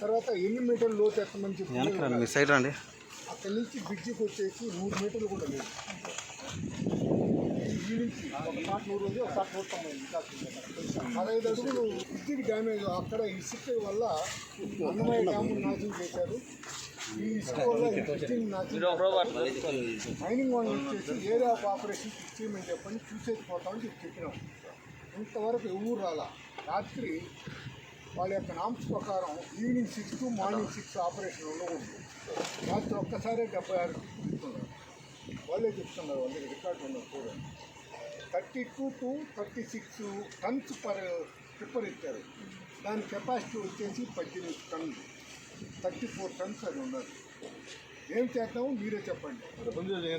తర్వాత ఎన్ని మీటర్లు లోతు ఎత్తమని చెప్పి మీ సైడ్ రండి. అక్కడి నుంచి బ్రిడ్జికి వచ్చేసి నూరు మీటర్లు కూడా లేదు. ఈ నుంచి ఒక పాట నూరు ఉంది ఒక తొంభై. పదహైదు అడుగులు బ్రిడ్జికి డ్యామేజ్ అక్కడ ఇసుక వల్ల అన్నమయ్య డ్యాము నాశనం చేశారు. ఈ ఇసుక వల్ల. మైనింగ్ వాళ్ళు వచ్చేసి ఏరియా ఆపరేషన్ చేయమని చెప్పని చూసేసి పోతామని చెప్పి చెప్పినాం. ఇంతవరకు ఎవరు రాలా? రాత్రి వాళ్ళ యొక్క నామ్స్ ప్రకారం evening six to morning six operation ఉండకూడదు రాత్రి ఒక్కసారే డెబ్బై ఆరు చెప్తున్నారు. వాళ్ళే చెప్తున్నారు వాళ్ళకి రికార్డు ఉన్నారు చూడండి. Thirty two to thirty six tons per tipper ఇచ్చారు. దాని కెపాసిటీ వచ్చేసి పద్దెనిమిది టన్నులు థర్టీ ఫోర్ టన్స్ అది ఉన్నది. ఏం చేద్దాము మీరే చెప్పండి.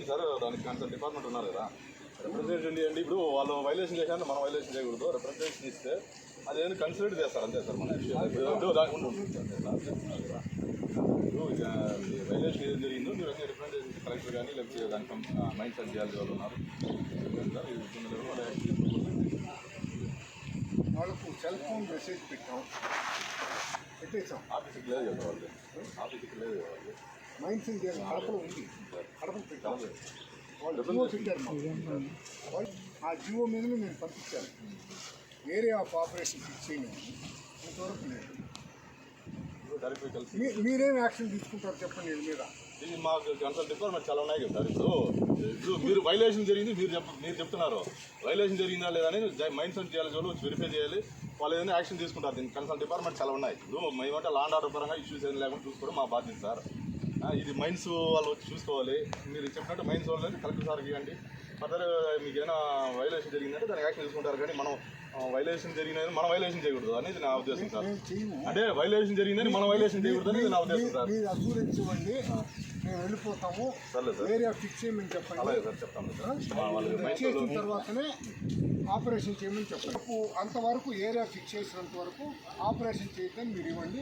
సార్? దానికి డిపార్ట్మెంట్ ఉన్నారు కదా. రిప్రజెంట్ చేయండి ఇప్పుడు వాళ్ళు వైలేషన్ చేశారు మనం వైలేషన్ చేయకూడదు. రిప్రజెంటేషన్ ఇస్తే అదేంటి కన్సిడర్ చేస్తారు అంతే సార్ మన ఇప్పుడు వైలేషన్ ఏం జరిగిందో మీరు అన్ని రిప్రజెంటేషన్ కలెక్టర్ కానీ లేకపోతే దానికి మైండ్ సెట్ చేయాలి వాళ్ళు ఉన్నారు. వాళ్ళకు సెల్ ఫోన్ మెసేజ్ పెట్టాం. పెట్టేసాం ఆఫీస్కి లేదు కదా వాళ్ళు ఆఫీస్కి లేదు కదా వాళ్ళు మైండ్ సెండ్ చేసిన కడపలో ఉంది. కడపలో పెట్టాం. వాళ్ళు జియో పెట్టారు మాకు. వాళ్ళు ఆ జియో మీదనే నేను పంపించాను. ఏరియా ఆఫ్ ఆపరేషన్ చేయమని ఇంతవరకు లేదు. మీరేం యాక్షన్ తీసుకుంటారు చెప్పండి వీళ్ళ మీద. ఇది మాకు కన్సల్ట్ డిపార్ట్మెంట్ చాలా ఉన్నాయి కదా సార్. ఇప్పుడు ఇప్పుడు మీరు వైలేషన్ జరిగింది మీరు చెప్ మీరు చెప్తున్నారు. వైలేషన్ జరిగిందా లేదా అని మైండ్ సెట్ చేయాలి వచ్చి వెరిఫై చేయాలి. వాళ్ళు ఏదైనా యాక్షన్ తీసుకుంటారు. దీనికి కన్సల్ట్ డిపార్ట్మెంట్ చాలా ఉన్నాయి. ఇప్పుడు మేమంటే లాండ్ ఆర్డర్ పరంగా ఇష్యూస్ ఏం లేకుండా చూసుకోవడం మా బాధ్యత సార్. ఇది మైన్స్ వాళ్ళు వచ్చి చూసుకోవాలి. మీరు చెప్పినట్టు మైన్స్ వాళ్ళని కలెక్టర్ సార్కి ఇవ్వండి. ఫర్దర్ మీకు ఏమైనా వైలేషన్ జరిగిందంటే దానికి యాక్షన్ తీసుకుంటారు. కానీ మనం వైలేషన్ జరిగిందని మనం వైలేషన్ చేయకూడదు. అనేది నా ఉద్దేశం సార్. అంటే వైలేషన్ జరిగిందని మనం వైలేషన్ చేయకూడదు అనేది నా ఉద్దేశం సార్. మీరు అసూరెన్స్ ఇవ్వండి. మేము వెళ్ళిపోతాము. ఏరియా ఫిక్స్ చేయమని చెప్పండి. అలాగే సార్ చెప్తాను చేసిన తర్వాతనే ఆపరేషన్ చేయమని చెప్పండి. అంతవరకు ఏరియా ఫిక్స్ చేసినంత వరకు ఆపరేషన్ చేయొద్దని మీరు ఇవ్వండి.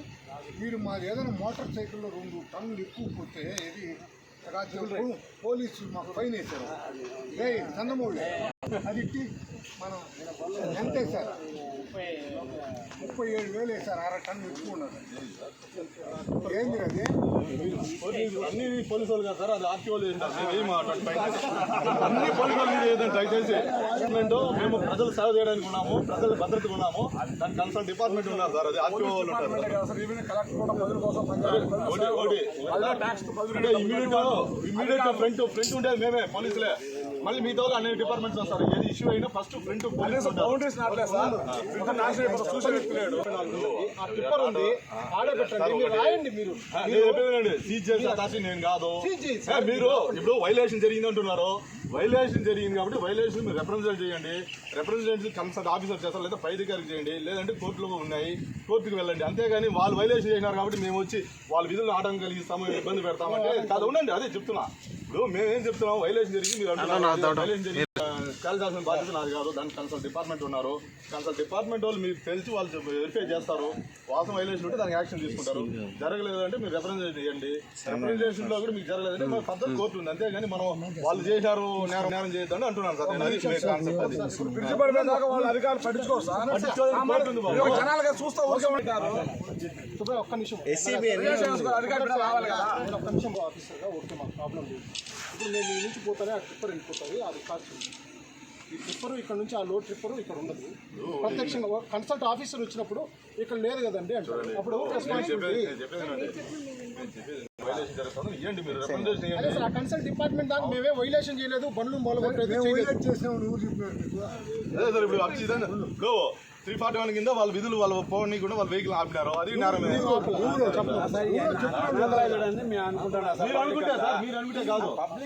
మీరు మాది ఏదైనా మోటార్ సైకిల్లో రెండు టన్నులు ఎక్కువ పోతే ఇది రాజ్యం పోలీసులు మాకు ఫైన్ వేశారు. ఏ చందమూడి అది ఇట్టి మనం ఎంత వేశారు ముప్పై ఏడు వేలు వేశారు అర టన్ను ఎక్కువ ఏంది అది? అన్ని పోలీసు వాళ్ళు కదా సార్ అది ఆర్టీ వాళ్ళు అన్ని పోలీసు వాళ్ళు చేద్దాం దయచేసి గవర్నమెంట్ మేము ప్రజలు సేవ చేయడానికి ఉన్నాము ప్రజల భద్రతగా ఉన్నాము. దాని కన్సల్ట్ డిపార్ట్మెంట్ ఉన్నారు సార్ అది ఆర్టీ వాళ్ళు ఇమీడియట్ ఇమీడియట్ ఫ్రంట్ ఫ్రంట్ ఉండేది మేమే పోలీసులే. మళ్ళీ మీతో అన్ని డిపార్ట్మెంట్స్ వస్తారు ఏది ఇష్యూ అయినా ఫస్ట్ ఫ్రంట్ బౌండరీస్ సార్ ఆ టిప్పర్ ఉంది. ఆడే పెట్టండి మీరు రాయండి మీరు. నేను చెప్పేదేనండి సీజ్ చేసిన అథారిటీ నేను కాదు. ఏ, మీరు ఇప్పుడు వైలేషన్ జరిగింది అంటున్నారు. వైలేషన్ జరిగింది కాబట్టి వైలేషన్ మీరు రిప్రజెంట్ చేయండి. రిప్రజెంటేషన్ కన్సల్ట్ ఆఫీసర్ చేస్తారు లేదా పై అధికారికి చేయండి. లేదంటే కోర్టులో ఉన్నాయి. కోర్టుకు వెళ్ళండి. అంతేగాని వాళ్ళు వైలేషన్ చేసినారు కాబట్టి మేము వచ్చి వాళ్ళ విధులను ఆటంకం కలిగిస్తాము ఇబ్బంది పెడతామంటే కాదు ఉండండి అదే చెప్తున్నా. ఇప్పుడు మేమేం చెప్తున్నాం? వైలేషన్ జరిగింది వైలేషన్ జరిగింది. కాల్చాల్సిన బాధ్యత నాది కాదు. దానికి కన్సల్ట్ డిపార్ట్మెంట్ ఉన్నారు. కన్సల్ట్ డిపార్ట్మెంట్ వాళ్ళు మీకు తెలిసి వాళ్ళు వెరిఫై చేస్తారు. వాసం వైలేషన్ ఉంటే దానికి యాక్షన్ తీసుకుంటారు. జరగలేదు అంటే మీరు రిప్రజెంట్ చేయండి. రిప్రజెంటేషన్లో కూడా మీకు జరగలేదంటే మన ఫర్దర్ కోర్టు ఉంది. అంతేగాని మనం వాళ్ళు చేశారు నేరం నేరం చేయొద్దని అంటున్నాను సార్. నేను అది మీ కాన్సెప్ట్ అది. బ్రిడ్జ్ పడిపోయిన దాకా వాళ్ళ అధికారులు పట్టించుకోరు సార్. పట్టించుకోవాలని కోర్టు ఉంది బాబు. మీరు జనాలుగా చూస్తూ ఊరికే ఉంటారు. సుబ్బయ్య, ఒక్క నిమిషం. అధికారులు కూడా రావాలి కదా. నేను ఒక్క నిమిషం ఆఫీసర్గా ఓకే మాకు ప్రాబ్లం లేదు. ఇప్పుడు నేను నుంచి పోతానే ఆ ట్రిప్పర్ వెళ్ళిపోతుంది అది కాస్ట్ ఈ ట్రిప్పరు ఇక్కడ నుంచి ఆ లోడ్ ట్రిప్పరు ఇక్కడ ఉండదు. ప్రత్యక్షంగా కన్సల్ట్ ఆఫీసర్ వచ్చినప్పుడు ఇక్కడ లేదు కదండి అంటారు. అప్పుడు అదే ఇవ్వండి సార్. ఆ కన్సల్ట్ డిపార్ట్మెంట్ దాకా మేమే వైలేషన్ చేయలేదు బండ్లు. ఇప్పుడు త్రీ ఫార్టీ వన్ కింద వాళ్ళ విధులు వాళ్ళ పోనీ కూడా వాళ్ళ వెహికల్ ఆపినారు. అది నేరమే మీరు అనుకుంటే సార్ మీరు అనుకుంటే కాదు.